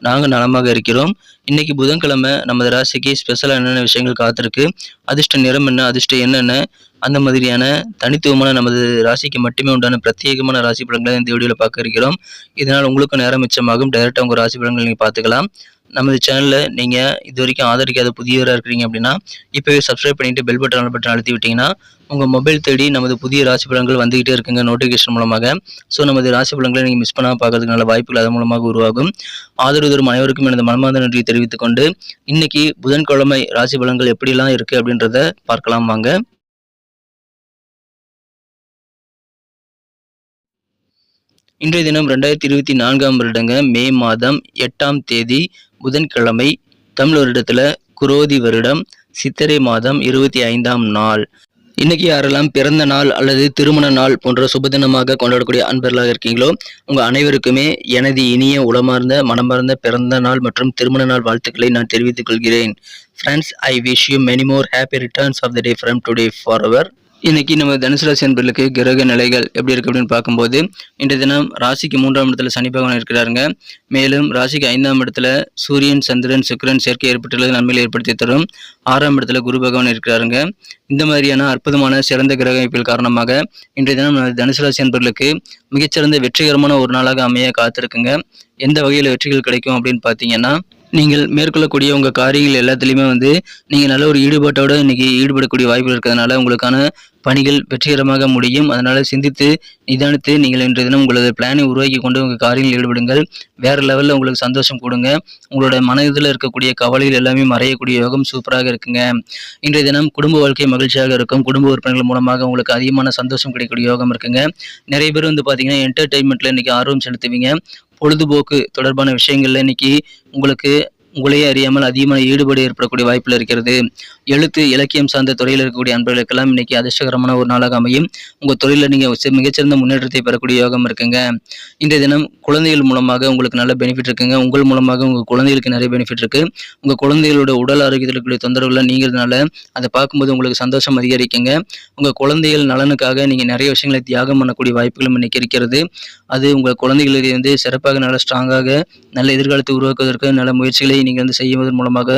நாங்கள் நலமாக இருக்கிறோம். இன்னைக்கு புதன்கிழமை நமது ராசிக்கு ஸ்பெஷலாக என்னென்ன விஷயங்கள் காத்திருக்கு? அதிர்ஷ்ட நிறம் என்ன? அதிர்ஷ்டம் என்னென்ன அந்த மாதிரியான தனித்துவமான நமது ராசிக்கு மட்டுமே உண்டான பிரத்யேகமான ராசி பலன்களை இந்த வீடியோவில் பார்க்க இருக்கிறோம். இதனால் உங்களுக்கும் நேரம் மிச்சமாகும். டைரெக்டாக உங்கள் ராசி பலன்களை நீங்கள் பார்த்துக்கலாம். நமது சேனலில் நீங்கள் இது வரைக்கும் ஆதரிக்காத புதியவராக இருக்கிறீங்க அப்படின்னா இப்போவே சப்ஸ்கிரைப் பண்ணிவிட்டு பெல் பட்டன் பட்டன் அழுத்தி விட்டிங்கன்னா உங்கள் மொபைல் தேடி நமது புதிய ராசி பலன்கள் வந்துகிட்டே இருக்குங்க நோட்டிஃபிகேஷன் மூலமாக. ஸோ நமது ராசி பலன்களை நீங்கள் மிஸ் பண்ணாமல் பார்க்கறதுக்கு நல்ல வாய்ப்புகள் அதன் மூலமாக உருவாகும். ஆதரவு தரும் அனைவருக்கும் எனது மனமார்ந்த நன்றியை தெரிவித்துக்கொண்டு இன்றைக்கி இன்னைக்கு புதன்கிழமை ராசி பலன்கள் எப்படிலாம் இருக்குது அப்படின்றத பார்க்கலாம் வாங்க. இன்றைய தினம் ரெண்டாயிரத்தி இருபத்தி நான்காம் வருடங்க மே மாதம் எட்டாம் தேதி புதன்கிழமை தமிழ் வருடத்தில் குரோதி வருடம் சித்திரை மாதம் இருபத்தி ஐந்தாம் நாள். இன்னைக்கு யாரெல்லாம் பிறந்த நாள் அல்லது திருமண நாள் போன்ற சுபதினமாக கொண்டாடக்கூடிய அன்பர்களாக இருக்கீங்களோ உங்க அனைவருக்குமே எனது இனிய உளமார்ந்த மனமார்ந்த பிறந்த நாள் மற்றும் திருமண நாள் வாழ்த்துக்களை நான் தெரிவித்துக் கொள்கிறேன். Friends I wish you many more happy returns of the day from today for our இன்னைக்கு நம்ம தனுசு ராசி அன்பர்களுக்கு கிரக நிலைகள் எப்படி இருக்கு அப்படின்னு பார்க்கும்போது இன்றைய தினம் ராசிக்கு மூன்றாம் இடத்துல சனி பகவான் இருக்கிறாருங்க. மேலும் ராசிக்கு ஐந்தாம் இடத்துல சூரியன் சந்திரன் சுக்கிரன் சேர்க்கை ஏற்பட்டுள்ளது நன்மையில் ஏற்படுத்தி தரும். ஆறாம் இடத்துல குரு பகவான் இருக்கிறாருங்க. இந்த மாதிரியான அற்புதமான சிறந்த கிரக அமைப்பில் காரணமாக இன்றைய தினம் நமது தனுசு ராசி அன்பர்களுக்கு மிகச்சிறந்த வெற்றிகரமான ஒரு நாளாக அமைய காத்திருக்குங்க. எந்த வகையில் வெற்றிகள் கிடைக்கும் அப்படின்னு பார்த்தீங்கன்னா நீங்கள் மேற்கொள்ளக்கூடிய உங்கள் காரியங்கள் எல்லாத்துலேயுமே வந்து நீங்கள் நல்ல ஒரு ஈடுபாட்டோட இன்றைக்கி ஈடுபடக்கூடிய வாய்ப்புகள் இருக்கிறதுனால உங்களுக்கான பணிகள் வெற்றிகரமாக முடியும். அதனால் சிந்தித்து நிதானித்து நீங்கள் இன்றைய தினம் உங்களது பிளானை உருவாக்கி கொண்டு உங்கள் காரியங்களில் ஈடுபடுங்கள். வேறு லெவலில் உங்களுக்கு சந்தோஷம் கொடுங்க. உங்களோட மனதில் இருக்கக்கூடிய கவலைகள் எல்லாமே மறையக்கூடிய யோகம் சூப்பராக இருக்குங்க. இன்றைய தினம் குடும்ப வாழ்க்கை மகிழ்ச்சியாக இருக்கும். குடும்ப உறுப்பினர்கள் மூலமாக உங்களுக்கு அதிகமான சந்தோஷம் கிடைக்கக்கூடிய யோகம் இருக்குங்க. நிறைய பேர் வந்து பார்த்தீங்கன்னா என்டர்டைன்மெண்ட்டில் இன்றைக்கி ஆர்வம் செலுத்துவீங்க. பொழுதுபோக்கு தொடர்பான விஷயங்கள்ல இன்னைக்கு உங்களுக்கு உங்களையே அறியாமல் அதிகமான ஈடுபாடு ஏற்படக்கூடிய வாய்ப்பில் இருக்கிறது. எழுத்து இலக்கியம் சார்ந்த துறையில் இருக்கக்கூடிய அன்பர்களுக்கெல்லாம் இன்னைக்கு அதிர்ஷ்டகரமான ஒரு நாளாக அமையும். உங்கள் தொழிலில் நீங்கள் மிகச்சிறந்த முன்னேற்றத்தை பெறக்கூடிய யோகம் இருக்குங்க. இந்த தினம் குழந்தைகள் மூலமாக உங்களுக்கு நல்ல பெனிஃபிட் இருக்குங்க. உங்கள் மூலமாக உங்கள் குழந்தைகளுக்கு நிறைய பெனிஃபிட் இருக்கு. உங்கள் குழந்தைகளோட உடல் ஆரோக்கியத்தில் இருக்கக்கூடிய தொந்தரவுகளை நீங்கிறதுனால அதை பார்க்கும்போது உங்களுக்கு சந்தோஷம் அதிகரிக்குங்க. உங்கள் குழந்தைகள் நலனுக்காக நீங்கள் நிறைய விஷயங்களை தியாகம் பண்ணக்கூடிய வாய்ப்புகளும் இன்னைக்கு இருக்கிறது. அது உங்கள் குழந்தைகளுக்கு வந்து சிறப்பாக நல்ல ஸ்ட்ராங்காக நல்ல எதிர்காலத்தை உருவாக்குவதற்கு நல்ல முயற்சிகளை நீங்கள் வந்து செய்வதன் மூலமாக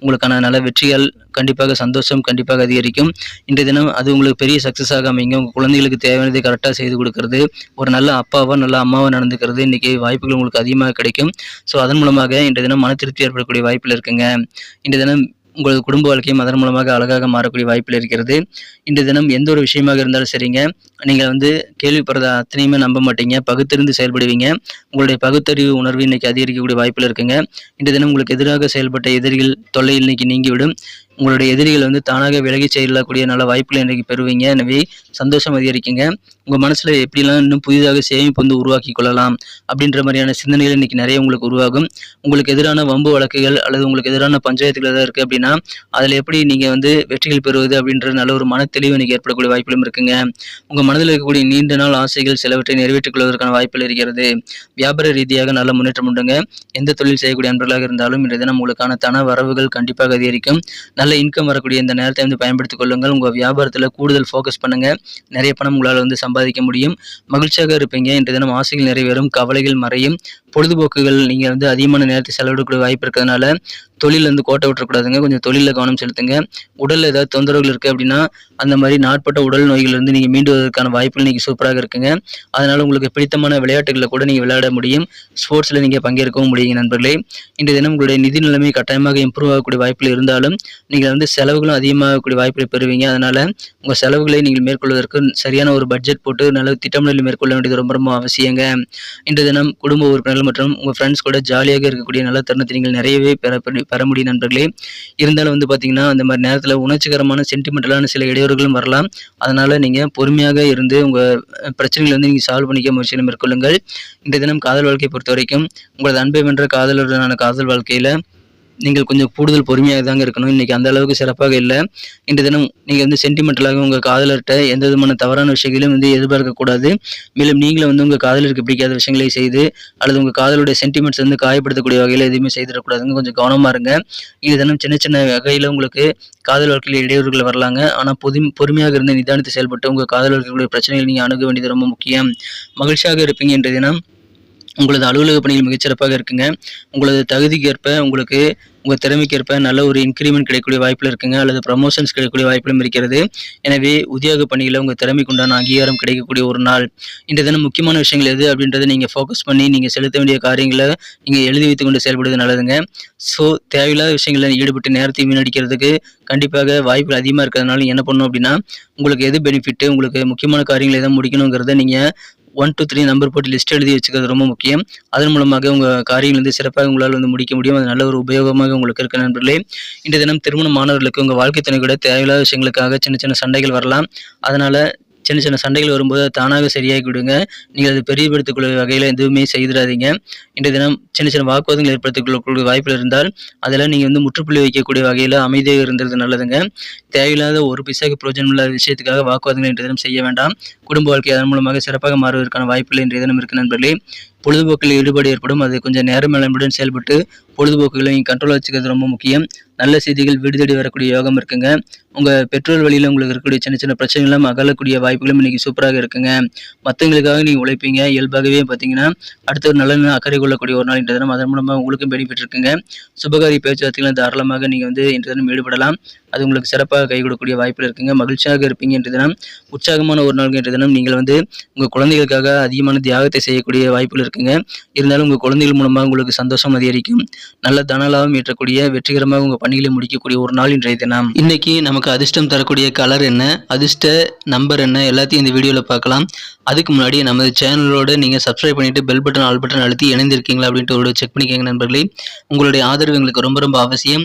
உங்களுக்கான நல்ல வெற்றிகள் கண்டிப்பாக சந்தோஷம் கண்டிப்பாக அதிகரிக்கும். இன்றைய தினம் அது உங்களுக்கு பெரிய சக்ஸஸாக அமைங்க. உங்கள் குழந்தைகளுக்கு தேவையானதை கரெக்டாக செய்து கொடுக்கறது. ஒரு நல்ல அப்பாவாக நல்ல அம்மாவாக நடந்துக்கிறது. இன்றைக்கி வாய்ப்புகள் உங்களுக்கு அதிகமாக கிடைக்கும். ஸோ அதன் மூலமாக இன்றைய தினம் மன திருப்தி ஏற்படக்கூடிய வாய்ப்பில் இருக்குங்க. இன்றைய தினம் உங்களது குடும்ப வாழ்க்கையும் அதன் மூலமாக அழகாக மாறக்கூடிய வாய்ப்பில் இருக்கிறது. இன்று தினம் எந்த ஒரு விஷயமாக இருந்தாலும் சரிங்க. நீங்கள் வந்து கேள்விப்படுறத அத்தனையுமே நம்ப மாட்டீங்க. பகுத்தறிந்து செயல்படுவீங்க. உங்களுடைய பகுத்தறிவு உணர்வு இன்னைக்கு அதிகரிக்கக்கூடிய வாய்ப்பில் இருக்குங்க. இன்று தினம் உங்களுக்கு எதிராக செயல்பட்ட எதிரிகள் தொல்லை இன்னைக்கு நீங்கிவிடும். உங்களுடைய எதிரிகள் வந்து தானாக விலகி செயலாக்கூடிய நல்ல வாய்ப்புகள் இன்றைக்கு பெறுவீங்க. எனவே சந்தோஷம் அதிகரிக்குங்க. உங்கள் மனசில் எப்படிலாம் இன்னும் புதிதாக சேமிப்பு வந்து உருவாக்கி கொள்ளலாம் அப்படின்ற மாதிரியான சிந்தனைகள் இன்னைக்கு நிறைய உங்களுக்கு உருவாகும். உங்களுக்கு எதிரான வம்பு வழக்குகள் அல்லது உங்களுக்கு எதிரான பஞ்சாயத்துகள் ஏதாவது இருக்குது அப்படின்னா அதில் எப்படி நீங்கள் வந்து வெற்றிகள் பெறுவது அப்படின்ற நல்ல ஒரு மன தெளிவு இன்னைக்கு ஏற்படக்கூடிய வாய்ப்புகளும் இருக்குங்க. உங்கள் மனதில் இருக்கக்கூடிய நீண்ட நாள் ஆசைகள் சிலவற்றை நிறைவேற்றிக் கொள்வதற்கான வாய்ப்புகள் இருக்கிறது. வியாபார ரீதியாக நல்ல முன்னேற்றம் உண்டுங்க. எந்த தொழில் செய்யக்கூடிய அன்பர்களாக இருந்தாலும் இன்றைய தினம் உங்களுக்கான தன வரவுகள் கண்டிப்பாக அதிகரிக்கும். நல்ல இன்கம் வரக்கூடிய இந்த நேரத்தை வந்து பயன்படுத்திக் கொள்ளுங்கள். உங்கள் வியாபாரத்தில் கூடுதல் ஃபோக்கஸ் பண்ணுங்கள் நிறைய பணம் உங்களால் வந்து சம்பாதிக்க முடியும். மகிழ்ச்சியாக இருப்பீங்க. இன்றைய தினம் ஆசைகள் நிறைவேறும். கவலைகள் மறையும். பொழுதுபோக்குகள் நீங்கள் வந்து அதிகமான நேரத்தை செலவிடக்கூடிய வாய்ப்பு இருக்கிறதுனால தொழில் வந்து கோட்டை விட்டுறக்கூடாதுங்க கொஞ்சம் தொழிலில் கவனம் செலுத்துங்க. உடலில் ஏதாவது தொந்தரவுகள் இருக்குது அப்படின்னா அந்த மாதிரி நாட்பட்ட உடல் நோய்களிலிருந்து நீங்கள் மீண்டுவதற்கான வாய்ப்புகள் நீங்கள் சூப்பராக இருக்குங்க. அதனால் உங்களுக்கு பிடித்தமான விளையாட்டுகளில் கூட நீங்கள் விளையாட முடியும். ஸ்போர்ட்ஸில் நீங்கள் பங்கேற்கவும் முடியுங்க நண்பர்களே. இன்றைய தினம் உங்களுடைய நிதி நிலைமை கட்டாயமாக இம்ப்ரூவ் ஆகக்கூடிய வாய்ப்புகள் இருந்தாலும் நீங்கள் வந்து செலவுகளும் அதிகமாகக்கூடிய வாய்ப்புகளை பெறுவீங்க. அதனால் உங்கள் செலவுகளை நீங்கள் மேற்கொள்வதற்கு சரியான ஒரு பட்ஜெட் போட்டு நல்ல திட்டமிடல் மேற்கொள்ள வேண்டியது ரொம்ப ரொம்ப அவசியங்க. இன்றைய தினம் குடும்ப உறுப்பினர்கள் மற்றும் உங்கள் ஃப்ரெண்ட்ஸ் கூட ஜாலியாக இருக்கக்கூடிய நல்ல தருணத்தை நீங்கள் நிறையவே பெற பெற முடியும் நண்பர்களே. இருந்தாலும் வந்து பார்த்தீங்கன்னா அந்த மாதிரி நேரத்தில் உணர்ச்சிகரமான சென்டிமெண்டலான சில இடையூறுகளும் வரலாம். அதனால் நீங்கள் பொறுமையாக இருந்து உங்கள் பிரச்சனைகளை வந்து நீங்கள் சால்வ் பண்ணிக்க முயற்சிகளை மேற்கொள்ளுங்கள். இந்த தினம் காதல் வாழ்க்கையை பொறுத்த வரைக்கும் உங்களது அன்பை வென்ற காதலுடனான காதல் வாழ்க்கையில் நீங்கள் கொஞ்சம் கூடுதல் பொறுமையாக தாங்க இருக்கணும். இன்றைக்கி அந்த அளவுக்கு சிறப்பாக இல்லை. இன்று தினம் நீங்கள் வந்து சென்டிமெண்டலாக உங்கள் காதலர்கிட்ட எந்த விதமான தவறான விஷயங்களையும் வந்து எதிர்பார்க்கக்கூடாது. மேலும் நீங்களும் வந்து உங்கள் காதலருக்கு பிடிக்காத விஷயங்களை செய்து அல்லது உங்கள் காதலுடைய சென்டிமெண்ட்ஸ் வந்து காயப்படுத்தக்கூடிய வகையில் எதுவுமே செய்திடக்கூடாதுங்க. கொஞ்சம் கவனமாக இருங்க. இன்று தினம் சின்ன சின்ன வகையில் உங்களுக்கு காதல் வாழ்க்கையில் இடையூறுகள் வரலாங்க. ஆனால் பொது பொறுமையாக இருந்து நிதானித்து செயல்பட்டு உங்கள் காதல் வாழ்க்கையுடைய பிரச்சனைகள் நீங்கள் அணுக வேண்டியது ரொம்ப முக்கியம். மகிழ்ச்சியாக இருப்பீங்க இன்றைய தினம். உங்களது அலுவலக பணிகள் மிகச்சிறப்பாக இருக்குங்க. உங்களது தகுதிக்கேற்ப உங்களுக்கு உங்கள் திறமைக்கேற்ப நல்ல ஒரு இன்க்ரிமெண்ட் கிடைக்கக்கூடிய வாய்ப்பில் இருக்குங்க. அல்லது ப்ரமோஷன்ஸ் கிடைக்கக்கூடிய வாய்ப்பிலும் இருக்கிறது. எனவே உத்தியோக பணியில் உங்கள் திறமைக்கு உண்டான அங்கீகாரம் கிடைக்கக்கூடிய ஒரு நாள். இன்றைய தினம் முக்கியமான விஷயங்கள் எது அப்படின்றத நீங்கள் ஃபோக்கஸ் பண்ணி நீங்கள் செலுத்த வேண்டிய காரியங்களை நீங்கள் எழுதி வைத்து கொண்டு செயல்படுவது நல்லதுங்க. ஸோ தேவையில்லாத விஷயங்களில் ஈடுபட்டு நேரத்தை வீணடிக்கிறதுக்கு கண்டிப்பாக வாய்ப்புகள் அதிகமாக இருக்கிறதுனால என்ன பண்ணணும் அப்படின்னா உங்களுக்கு எது பெனிஃபிட்டு உங்களுக்கு முக்கியமான காரியங்களை எதை முடிக்கணுங்கிறத நீங்கள் ஒன் டூ த்ரீ நம்பர் போட்டு லிஸ்ட் எழுதி வச்சுக்கிறது ரொம்ப முக்கியம். அதன் மூலமாக உங்கள் காரியங்கள் வந்து சிறப்பாக உங்களால் வந்து முடிக்க முடியும். அது நல்ல ஒரு உபயோகமாக உங்களுக்கு இருக்க நண்பர்களே. இன்றைய தினம் திருமண மாணவர்களுக்கு உங்கள் வாழ்க்கை துணை கூட தேவையில்லாத விஷயங்களுக்காக சின்ன சின்ன சண்டைகள் வரலாம். அதனால் சின்ன சின்ன சண்டைகள் வரும்போது அது தானாக சரியாகி விடுங்க நீங்கள் அது பெரியப்படுத்திக்கொள்ள வகையில் எதுவுமே செய்திடாதீங்க. இன்றைய தினம் சின்ன சின்ன வாக்குவாதங்கள் ஏற்படுத்திக்கொள்ளக்கூடிய வாய்ப்பில் இருந்தால் அதெல்லாம் நீங்கள் வந்து முற்றுப்புள்ளி வைக்கக்கூடிய வகையில் அமைதியாக இருந்தது நல்லதுங்க. தேவையில்லாத ஒரு பிசாக்கு பிரோஜனம் இல்லாத விஷயத்துக்காக வாக்குவாதங்கள் இன்றைய தினம் செய்ய வேண்டாம். குடும்ப வாழ்க்கை அதன் மூலமாக சிறப்பாக மாறுவதற்கான வாய்ப்புகள் இன்றைய தினம் இருக்கு நண்பர்களே. பொழுதுபோக்கில் ஈடுபாடு ஏற்படும். அது கொஞ்சம் நேரம் மேலம்புடன் செயல்பட்டு பொழுதுபோக்குகளை நீங்கள் கண்ட்ரோல் வச்சுக்கிறது ரொம்ப முக்கியம். நல்ல செய்திகள் வீடு தேடி வரக்கூடிய யோகம் இருக்குங்க. உங்கள் பெற்றோர் வழியில் உங்களுக்கு இருக்கக்கூடிய சின்ன சின்ன பிரச்சனைகளும் அகலக்கூடிய வாய்ப்புகளும் இன்றைக்கி சூப்பராக இருக்குங்க. மற்றவங்களுக்காக நீங்கள் உழைப்பீங்க. இயல்பாகவே பார்த்தீங்கன்னா அடுத்த ஒரு நல்ல அக்கறை கொள்ளக்கூடிய ஒரு நாள் இன்றைய தினம். அதன் மூலமாக உங்களுக்கும் பெனிஃபிட் இருக்குங்க. சுபகாரி பேச்சுவார்த்தைகளும் தாராளமாக நீங்கள் வந்து இன்றைய தினம் ஈடுபடலாம். அது உங்களுக்கு சிறப்பாக கை கொடுக்கக்கூடிய வாய்ப்பில் இருக்குங்க. மகிழ்ச்சியாக இருப்பீங்க என்ற தினம். உற்சாகமான ஒரு நாள் என்ற தினம். நீங்கள் வந்து உங்கள் குழந்தைகளுக்காக அதிகமான தியாகத்தை செய்யக்கூடிய வாய்ப்புகள் இருக்குங்க. இருந்தாலும் உங்கள் குழந்தைகள் மூலமாக உங்களுக்கு சந்தோஷம் அதிகரிக்கும். நல்ல தனலாபம் ஏற்றக்கூடிய வெற்றிகரமாக உங்கள் பணிகளை முடிக்கக்கூடிய ஒரு நாள் இன்றைய தினம். இன்னைக்கு நமக்கு அதிர்ஷ்டம் தரக்கூடிய கலர் என்ன? அதிர்ஷ்ட நம்பர் என்ன? எல்லாத்தையும் இந்த வீடியோவில் பார்க்கலாம். அதுக்கு முன்னாடி நமது சேனலோட நீங்கள் சப்ஸ்கிரைப் பண்ணிவிட்டு பெல் பட்டன் ஆல் பட்டன் அழுத்தி இணைந்திருக்கீங்களா அப்படின்ட்டு ஒரு செக் பண்ணிக்கோங்க நண்பர்களே. உங்களுடைய ஆதரவு எங்களுக்கு ரொம்ப ரொம்ப அவசியம்.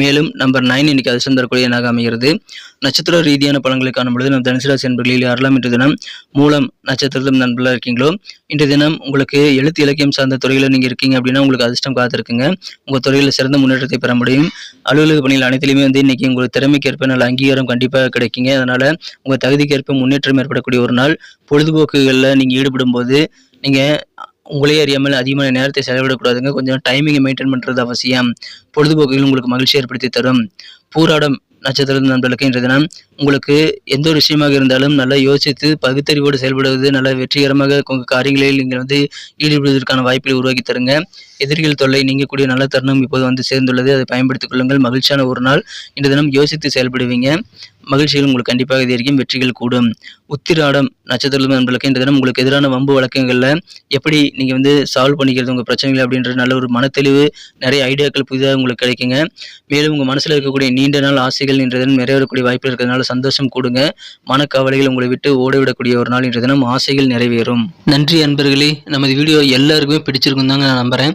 மேலும் நம்பர் நைன் இன்னைக்கு அதிர்ஷ்டம் தரக்கூடிய எண்ணாக அமைகிறது. நட்சத்திர ரீதியான பலன்களை காணும் பொழுது நம் தனுசு ராசி என்பர்களில் யாரெல்லாம் இன்று தினம் மூலம் நட்சத்திரத்திலும் நண்பர்களாக இருக்கீங்களோ இன்றைய தினம் உங்களுக்கு எழுத்து இலக்கியம் சார்ந்த துறையில் நீங்கள் இருக்கீங்க அப்படின்னா உங்களுக்கு அதிர்ஷ்டம் காத்திருக்குங்க. உங்கள் துறையில் சிறந்த முன்னேற்றத்தை பெற முடியும். அலுவலக பணிகள் அனைத்திலுமே வந்து இன்னைக்கு உங்களுக்கு திறமைக்கேற்ப நல்ல அங்கீகாரம் கண்டிப்பாக கிடைக்குங்க. அதனால் உங்கள் தகுதிக்கேற்ப முன்னேற்றம் ஏற்படக்கூடிய ஒரு நாள். பொழுதுபோக்குகளில் நீங்கள் ஈடுபடும் போது நீங்கள் உங்களே அறியாமல் அதிகமான நேரத்தை செலவிடக்கூடாதுங்க. கொஞ்சம் டைமிங்கை மெயின்டைன் பண்ணுறது அவசியம். பொழுதுபோக்குகள் உங்களுக்கு மகிழ்ச்சி ஏற்படுத்தி தரும். பூராடம் நட்சத்திர நண்பர்களுக்கு இன்றைய தினம் உங்களுக்கு எந்த ஒரு விஷயமாக இருந்தாலும் நல்லா யோசித்து பகுத்தறிவோடு செயல்படுவது நல்ல வெற்றிகரமாக உங்கள் காரியங்களில் நீங்கள் வந்து ஈடுபடுவதற்கான வாய்ப்பை உருவாக்கி தருங்க. எதிரிகள் தொல்லை நீங்கக்கூடிய நல்ல தருணம் இப்போது வந்து சேர்ந்துள்ளது. அதை பயன்படுத்திக் கொள்ளுங்கள். மகிழ்ச்சியான ஒரு நாள். இந்த தினம் யோசித்து செயல்படுவீங்க. மகிழ்ச்சிகள் உங்களுக்கு கண்டிப்பாக அதிகரிக்கும் வெற்றிகள் கூடும். உத்திராடம் நட்சத்திரம் நண்பர்களுக்கு இந்த தினம் உங்களுக்கு எதிரான வம்பு வழக்கங்களில் எப்படி நீங்கள் வந்து சால்வ் பண்ணிக்கிறது உங்கள் பிரச்சனைகள் அப்படின்ற நல்ல ஒரு மனத்தெளிவு நிறைய ஐடியாக்கள் புதிதாக உங்களுக்கு கிடைக்குங்க. மேலும் உங்கள் மனசில் இருக்கக்கூடிய நீண்ட நாள் ஆசைகள் இன்றைய தினம் நிறைவேறக்கூடிய வாய்ப்பு இருக்கிறதுனால சந்தோஷம் கூடுங்க. மனக்கவலைகள் உங்களை விட்டு ஓடிவிடக்கூடிய ஒரு நாள் இன்றைய தினம் ஆசைகள் நிறைவேறும். நன்றி அன்பர்களே. நமது வீடியோ எல்லாருக்குமே பிடிச்சிருக்கும் தாங்க நான் நம்புகிறேன்